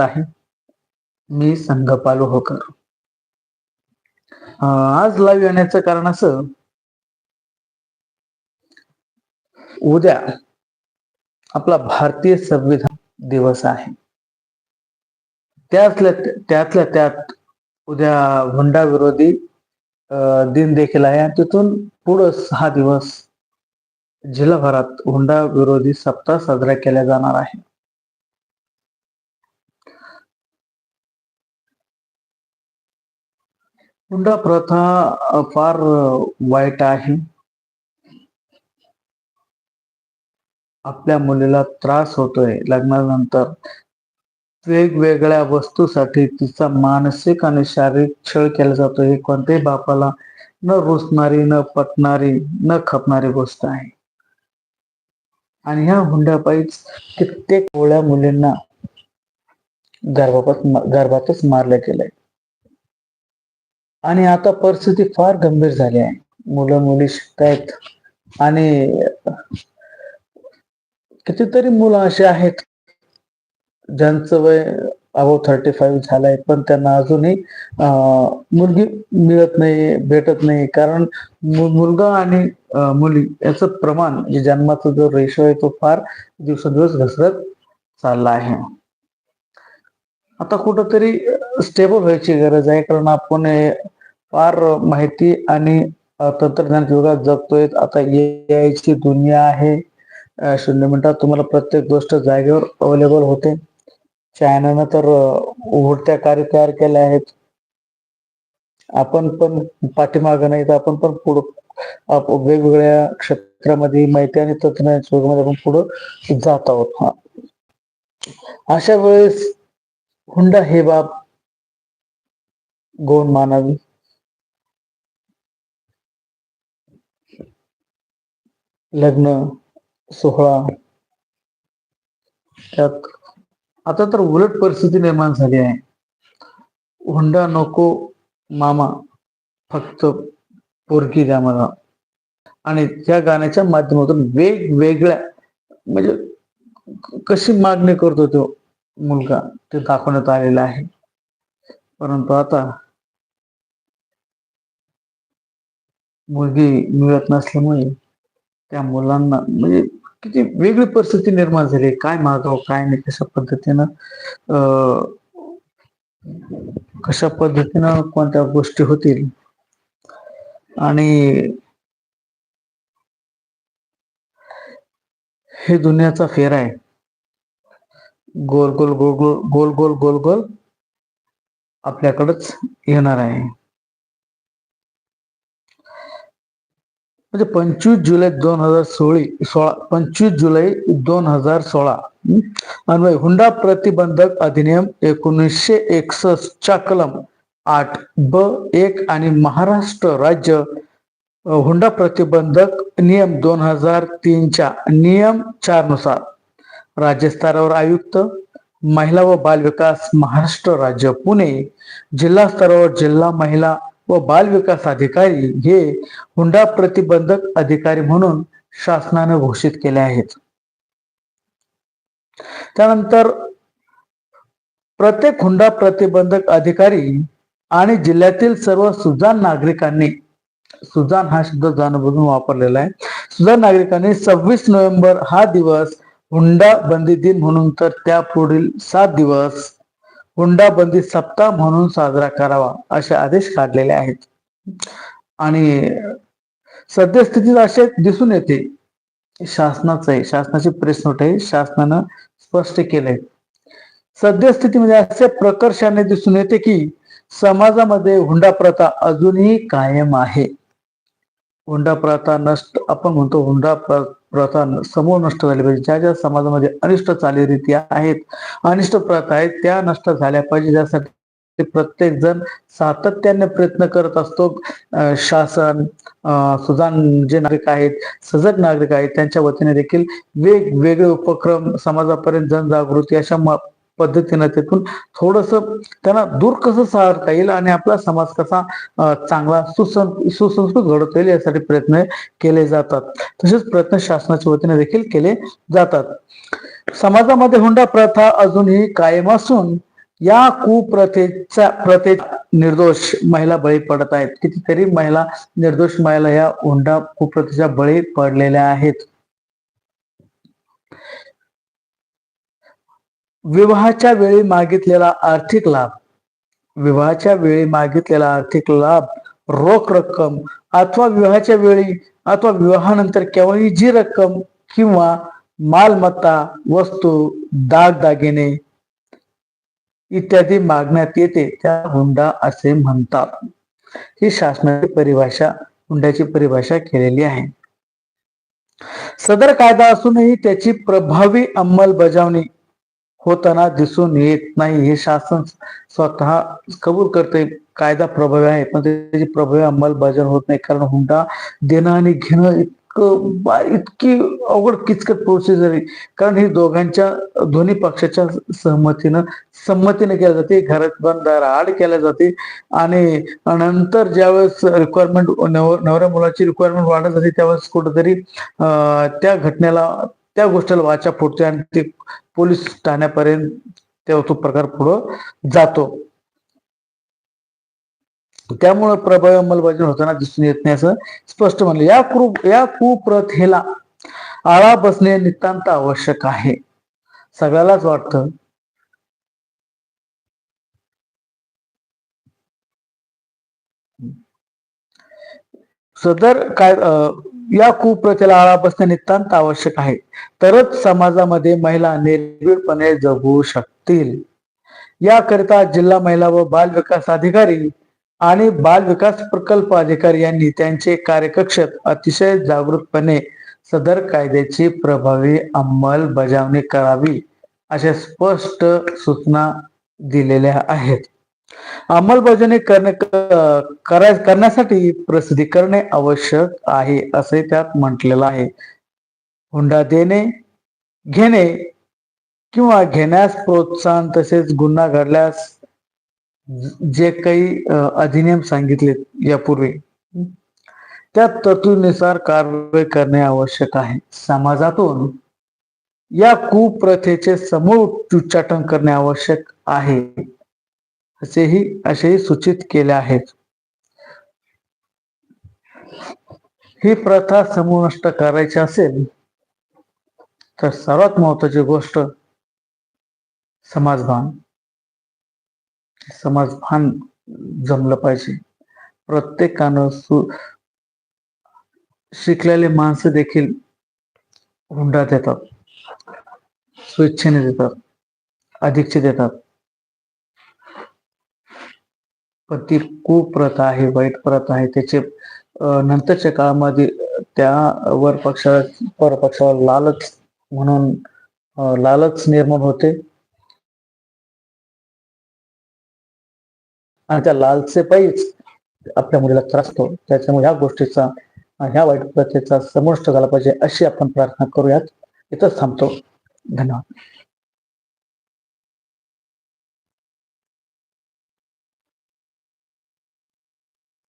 आहे मी संघपाल होकर। आज लाईव्ह येण्याचं कारण असं उद्या आपला भारतीय संविधान दिवस आहे. त्यातल्या त्यातल्या त्यात उद्या हुंडा विरोधी दिन देखील आहे आणि तिथून पुढं सहा दिवस जिल्हाभरात हुंडा विरोधी सप्ताह साजरा केला जाणार आहे. हुंडा प्रथा फार वाईट आहे. आपल्या मुलीला त्रास होतोय लग्नानंतर. वेगवेगळ्या वस्तूसाठी तिचा मानसिक आणि शारीरिक छळ केला जातो. हे कोणत्याही बापाला न रुसणारी न पटणारी न खपणारी गोष्ट आहे. आणि ह्या हुंड्यापायीच कित्येक ओळ्या मुलींना गर्भापात गर्भातच मारलं गेलंय. आणि आता परिस्थिती फार गंभीर झाली आहे. मुलं मुली शिकतायत. आणि कितीतरी मुलं असे आहेत ज्यांचं वय अबाव थर्टी फाईव्ह झालंय पण त्यांना अजूनही मुलगी मिळत नाही भेटत नाही. कारण मुलगा आणि मुली याचं प्रमाण जे जन्माचा जो रेशो आहे तो फार दिवसेंदिवस घसरत चालला आहे. आता कुठंतरी स्टेबल व्हायची गरज आहे. कारण आपण फार माहिती आणि तंत्रज्ञान युगात जगतोय. आता ए ची दुनिया आहे. शून्य मिनिटात तुम्हाला प्रत्येक गोष्ट जागेवर अवेलेबल होते. चायनानं तर उघडत्या कार्य तयार केल्या आहेत. आपण पण पाठीमागं नाही तर आपण पण पुढं आप- वेगवेगळ्या क्षेत्रामध्ये माहिती आणि तंत्रज्ञान युगामध्ये आपण पुढं जात आहोत. हा. अशा वेळेस हुंडा हे बाब गौण मानावी. लग्न सोहळा. त्यात आता तर उलट परिस्थिती निर्माण झाली आहे. हुंडा नको मामा फक्त पोरकी द्या मला. आणि त्या गाण्याच्या माध्यमातून वेगवेगळ्या म्हणजे कशी मागणी करतो तो मुलगा ते दाखवण्यात आलेला आहे. परंतु आता मुलगी मिळत नसल्यामुळे त्या मुलांना म्हणजे किती वेगळी परिस्थिती निर्माण झाली. काय मागावं काय नाही कशा पद्धतीनं कशा पद्धतीनं कोणत्या गोष्टी होतील? आणि हे दुनियाचा फेर आहे. गोल गोल गोल गोल गोल गोल गोल गोल आपल्याकडच येणार आहे. म्हणजे पंचवीस जुलै दोन हजार सोळी सोळा पंचवीस जुलै दोन हजार सोळा. अन्वय हुंडा प्रतिबंधक अधिनियम एकोणीसशे एकसष्ट च्या कलम आठ ब एक आणि महाराष्ट्र राज्य हुंडा प्रतिबंधक नियम दोन हजार तीनच्या नियम चारनुसार राज्यस्तरावर आयुक्त महिला व बाल विकास महाराष्ट्र राज्य पुणे जिल्हा स्तरावर जिल्हा महिला व बाल विकास अधिकारी हे हुंडा प्रतिबंधक अधिकारी म्हणून शासनाने घोषित केले आहेत. त्यानंतर प्रत्येक हुंडा प्रतिबंधक अधिकारी आणि जिल्ह्यातील सर्व सुजान नागरिकांनी सुजान हा शब्द जाणबुजून वापरलेला आहे. सुजान नागरिकांनी सव्वीस नोव्हेंबर हा दिवस हुंडा बंदी दिन म्हणून तर त्या पुढील सात दिवस हुंडा बंदी सप्ताह म्हणून साजरा करावा असे आदेश काढलेले आहेत. आणि सद्यस्थितीत असे दिसून येते. शासनाचं आहे शासनाची प्रेस नोट आहे शासनानं स्पष्ट केलंय सद्यस्थितीमध्ये असे प्रकर्षाने दिसून येते की समाजामध्ये हुंडा प्रथा अजूनही कायम आहे. हुंडा प्रथा नष्ट आपण म्हणतो हुंडा प्रथा प्रथा समूळ नष्ट झाली पाहिजे. ज्या ज्या समाजामध्ये अनिष्ट चालीरीती आहेत अनिष्ट प्रथा आहेत त्या नष्ट झाल्या पाहिजे. त्यासाठी प्रत्येक जण सातत्याने प्रयत्न करत असतो. शासन सुजान सुजाण जे नागरिक आहेत सजग नागरिक आहेत त्यांच्या वतीने देखील वेगवेगळे उपक्रम समाजापर्यंत जनजागृती अशा पद्धतीनं तिथून थोडस त्यांना दूर कसं सारता येईल आणि आपला समाज कसा चांगला सुसं सुसंस्कृत घडवता येईल यासाठी प्रयत्न केले जातात. तसेच प्रयत्न शासनाच्या वतीने देखील केले जातात. समाजामध्ये हुंडा प्रथा अजूनही कायम असून या कुप्रथेचा प्रथे निर्दोष महिला बळी पडत आहेत. कितीतरी महिला निर्दोष महिला या हुंडा कुप्रथेच्या बळी पडलेल्या आहेत. विवाहाच्या वेळी मागितलेला आर्थिक लाभ विवाहाच्या वेळी मागितलेला आर्थिक लाभ रोख रक्कम अथवा विवाहाच्या वेळी अथवा विवाहानंतर केव्हाही जी रक्कम किंवा मालमत्ता वस्तू दागदागिने इत्यादी मागण्यात येते त्या हुंडा असे म्हणतात. ही शासनाची परिभाषा हुंड्याची परिभाषा केलेली आहे. सदर कायदा असूनही त्याची प्रभावी अंमलबजावणी होताना दिसून येत नाही. हे शासन स्वतः कबूल करते कायदा प्रभावी आहे पण त्याची प्रभावी अंमलबजावणी होत नाही. कारण हुंडा देणं आणि घेणं इतकं इतकी अवघड किचकट प्रोसिजर आहे. कारण ही दोघांच्या दोन्ही पक्षाच्या सहमतीनं संमतीने केल्या जाते. घरात बंद आड केल्या जाते. आणि नंतर ज्यावेळेस रिक्वायरमेंट नवऱ्या मुलाची रिक्वायरमेंट वाढत जाते त्यावेळेस कुठेतरी त्या घटनेला त्या गोष्टीला वाचा फुटते आणि ते पोलीस ठाण्यापर्यंत तेव्हा तो प्रकार पुढं जातो. त्यामुळे प्रभावी अंमलबजावणी होताना दिसून येत नाही असं स्पष्ट म्हणलं. या क्रू या कुप्रथेला आळा बसणे नितांत आवश्यक आहे. सगळ्यालाच वाटतं. सदर काय अं, या कुप्रथेला आळा बसणे नितांत आवश्यक आहे. तरच समाजामध्ये महिला निर्भीडपणे जगू शकतील. याकरिता जिल्हा महिला व बाल विकास अधिकारी आणि बाल विकास प्रकल्प अधिकारी यांनी त्यांचे कार्यकक्ष अतिशय जागृतपणे सदर कायद्याची प्रभावी अंमलबजावणी करावी अशा स्पष्ट सूचना दिलेल्या आहेत. अंमलबजावणी करणे करण्यासाठी प्रसिद्धी करणे आवश्यक आहे असे त्यात म्हटलेलं आहे. हुंडा देणे घेणे किंवा घेण्यास प्रोत्साहन तसेच गुन्हा घडल्यास जे काही अधिनियम सांगितले यापूर्वी त्या तरतुदीनुसार कारवाई करणे आवश्यक आहे. समाजातून या कुप्रथेचे समूळ उच्चाटन करणे आवश्यक आहे. असेही असेही सूचित केले आहेत. ही प्रथा समूळ नष्ट करायची असेल तर सर्वात महत्वाची गोष्ट समाजभान. समाजभान जमलं पाहिजे. प्रत्येकानं सु शिकलेले माणसं देखील हुंडा देतात स्वेच्छेने देतात अधिकचे देतात. पण ती कुप्रथा आहे वाईट प्रथा आहे. त्याचे नंतरच्या काळामध्ये त्या वर पक्षा पर पक्षावर लालच म्हणून लालच निर्माण होते. आणि त्या लालचे पायीच आपल्या मुलीला त्रास होतो. त्याच्यामुळे ह्या गोष्टीचा ह्या वाईट प्रथेचा समोष्ट झाला पाहिजे अशी आपण प्रार्थना करूयात. इथंच थांबतो. धन्यवाद.